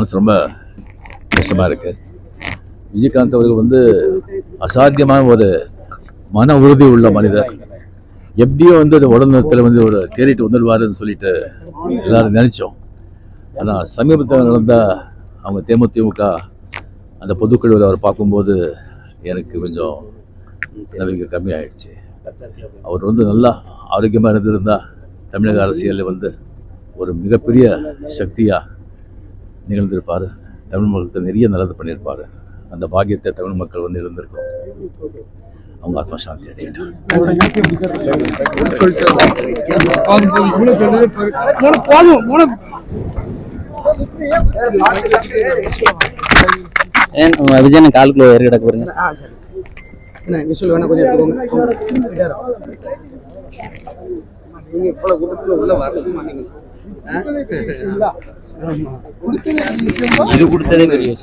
மனசு ரொம்ப கஷ்டமாக இருக்குது விஜயகாந்த் அவர்கள் வந்து அசாத்தியமான ஒரு மன உறுதி உள்ள மனிதர். எப்படியோ வந்து அந்த உடல்நலத்தில் வந்து ஒரு தேறிட்டு வந்துடுவாருன்னு சொல்லிட்டு எல்லாரும் நினச்சோம். ஆனால் சமீபத்தில் நடந்த அவங்க தேமுதிமுக அந்த பொதுக்குழுவில் அவர் பார்க்கும்போது எனக்கு கொஞ்சம் நம்பிக்கை கம்மியாயிடுச்சு. அவர் வந்து நல்லா ஆரோக்கியமாக இருந்திருந்தால் தமிழக அரசியலில் வந்து ஒரு மிகப்பெரிய சக்தியாக நிகழ்ந்திருப்பார். தமிழ் மக்களுக்கு நிறைய நல்லது பண்ணியிருப்பார். அந்த பாக்கியத்தை தமிழ் மக்கள் வந்து இருந்திருக்கும் அவங்க ஆத்மா சாந்தி அடையட்டும் விஜயன் காலுக்குள்ள ஏறி கிடக்கு சரி. என்ன விஷுவல் வேணா கொஞ்சம் எடுத்துக்கோங்க. நீங்க இவ்வளவு கூட்டத்துல உள்ள வரது மாட்டீங்க இது கொடுத்ததே பெரிய